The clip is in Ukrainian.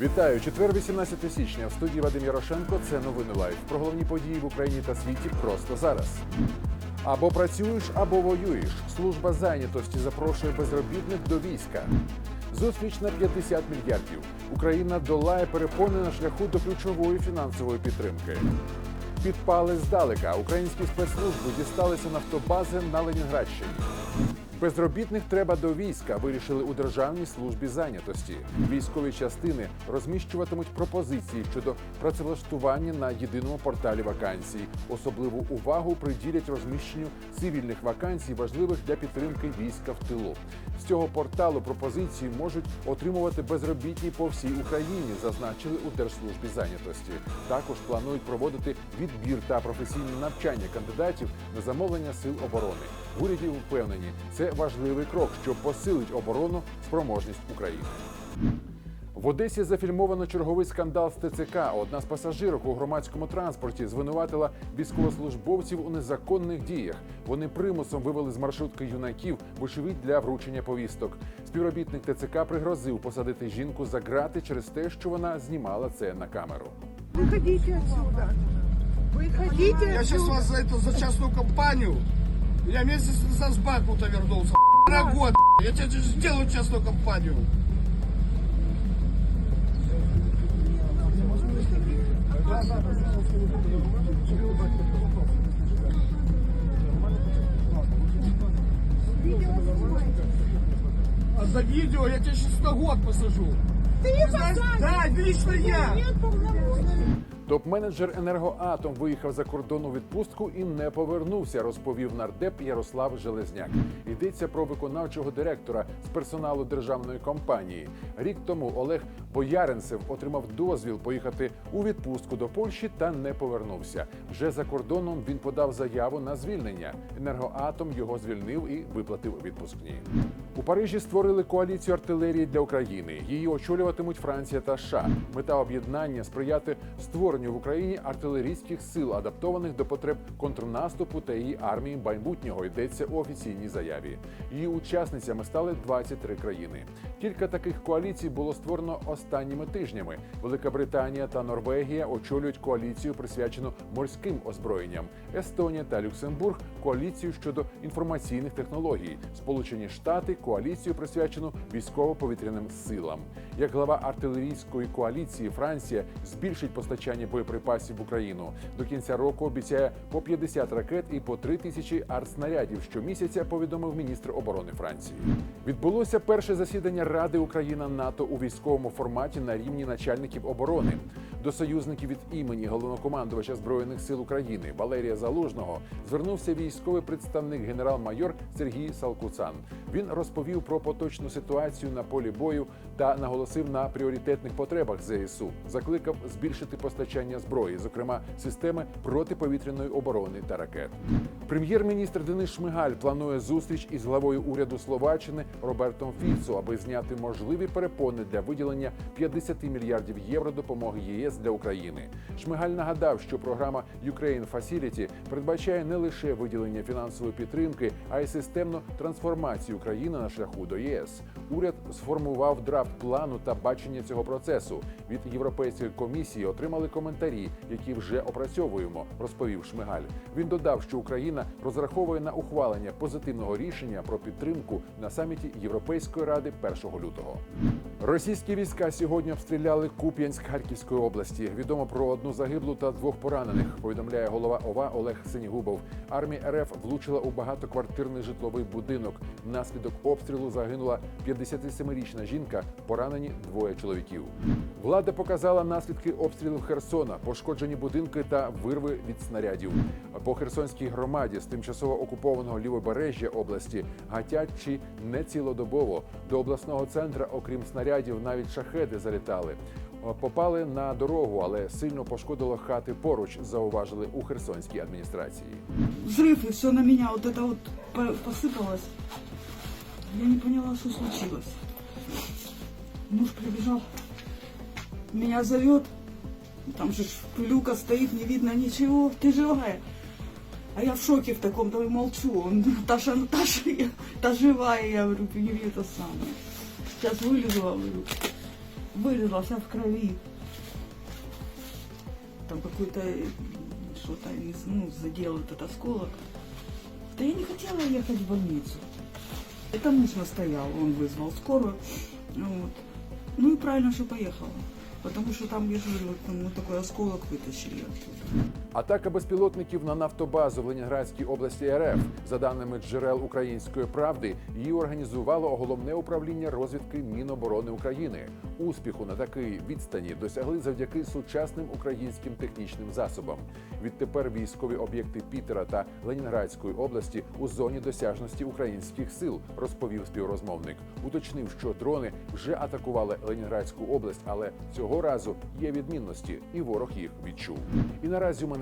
Вітаю! Четвер, 18 січня. В студії Вадим Ярошенко. Це новини лайф. Про головні події в Україні та світі просто зараз. Або працюєш, або воюєш. Служба зайнятості запрошує безробітних до війська. Зустріч на 50 мільярдів. Україна долає перепони на шляху до ключової фінансової підтримки. Підпали здалека. Українські спецслужби дісталися нафтобази на Ленінградщині. Безробітних треба до війська, вирішили у Державній службі зайнятості. Військові частини розміщуватимуть пропозиції щодо працевлаштування на єдиному порталі вакансій. Особливу увагу приділять розміщенню цивільних вакансій, важливих для підтримки війська в тилу. З цього порталу пропозиції можуть отримувати безробітні по всій Україні, зазначили у Держслужбі зайнятості. Також планують проводити відбір та професійне навчання кандидатів на замовлення сил оборони. В уряді впевнені, це важливий крок, що посилить оборону спроможність України. В Одесі зафільмовано черговий скандал з ТЦК. Одна з пасажирок у громадському транспорті звинуватила військовослужбовців у незаконних діях. Вони примусом вивели з маршрутки юнаків, вочевидь для вручення повісток. Співробітник ТЦК пригрозив посадити жінку за грати через те, що вона знімала це на камеру. Выходите отсюда. Выходите Я сейчас отсюда. вас за эту за частную компанию. Я месяц назад с Бахмута вернулся. На год. Я тебе сделаю частную компанию. А за видео я тебя сейчас на год посажу. Ты не посадишь. Да, лично я. Нет. Топ-менеджер енергоатом виїхав за кордон у відпустку і не повернувся, розповів нардеп Ярослав Железняк. Йдеться про виконавчого директора з персоналу державної компанії. Рік тому Олег Бояринцев отримав дозвіл поїхати у відпустку до Польщі та не повернувся. Вже за кордоном він подав заяву на звільнення. Енергоатом його звільнив і виплатив відпускні. У Парижі створили коаліцію артилерії для України. Її очолюватимуть Франція та США. Мета об'єднання сприяти створенню в Україні артилерійських сил, адаптованих до потреб контрнаступу та її армії майбутнього. Йдеться у офіційній заяві. Її учасницями стали 23 країни. Кілька таких коаліцій було створено останніми тижнями. Велика Британія та Норвегія очолюють коаліцію, присвячену морським озброєнням. Естонія та Люксембург коаліцію щодо інформаційних технологій. Сполучені Штати коаліцію присвячену військово-повітряним силам. Як глава артилерійської коаліції, Франція збільшить постачання боєприпасів в Україну. До кінця року обіцяє по 50 ракет і по 3 тисячі артснарядів щомісяця. Повідомив міністр оборони Франції. Відбулося перше засідання Ради Україна НАТО у військовому форматі на рівні начальників оборони. До союзників від імені головнокомандувача збройних сил України Валерія Залужного звернувся військовий представник генерал-майор Сергій Салкуцан. Він розповів про поточну ситуацію на полі бою та наголосив на пріоритетних потребах ЗСУ. Закликав збільшити постачання зброї, зокрема системи протиповітряної оборони та ракет. Прем'єр-міністр Денис Шмигаль планує зустріч із главою уряду Словаччини Робертом Фіцо, аби зняти можливі перепони для виділення 50 мільярдів євро допомоги ЄС для України. Шмигаль нагадав, що програма Ukraine Facility передбачає не лише виділення фінансової підтримки, а й системну трансформацію країни на шляху до ЄС. Уряд сформував драфт плану та бачення цього процесу. Від Європейської комісії отримали коментарі, які вже опрацьовуємо, розповів Шмигаль. Він додав, що Україна розраховує на ухвалення позитивного рішення про підтримку на саміті Європейської ради 1 лютого. Російські війська сьогодні обстріляли Куп'янськ Харківської області. Відомо про одну загиблу та двох поранених. Повідомляє голова ОВА Олег Синігубов. Армія РФ влучила у багатоквартирний житловий будинок. Внаслідок обстрілу загинула 57-річна жінка. Поранені двоє чоловіків. Влада показала наслідки обстрілів Херсона, пошкоджені будинки та вирви від снарядів. По Херсонській громаді з тимчасово окупованого лівобережжя області гатять чи не цілодобово. До обласного центра, окрім снарядів, навіть шахеди залітали. Попали на дорогу, але сильно пошкодило хати поруч, зауважили у Херсонській адміністрації. взрыв, и все на меня вот это вот по- посыпалось. Я не поняла, что случилось. Муж прибежал, меня зовет, там же ж пылюка стоит, не видно ничего, ты живая. А я в шоке в таком, то и молчу. Он, Наташа, Наташа, я, та живая, я говорю, не это самое. Сейчас говорю. вылезла вся в крови. Там какой-то э, что-то ну, задел этот осколок. Да я не хотела ехать в больницу. Это муж настоял, он вызвал скорую. Вот. Ну и правильно, что поехала. Потому что там, я же говорю, вот, ну, такой осколок вытащили оттуда. Атака безпілотників на нафтобазу в Ленінградській області РФ. За даними джерел української правди, її організувало головне управління розвідки Міноборони України. Успіху на такій відстані досягли завдяки сучасним українським технічним засобам. Відтепер військові об'єкти Пітера та Ленінградської області у зоні досяжності українських сил, розповів співрозмовник. Уточнив, що дрони вже атакували Ленінградську область, але цього разу є відмінності, і ворог їх відчув. І наразі у мене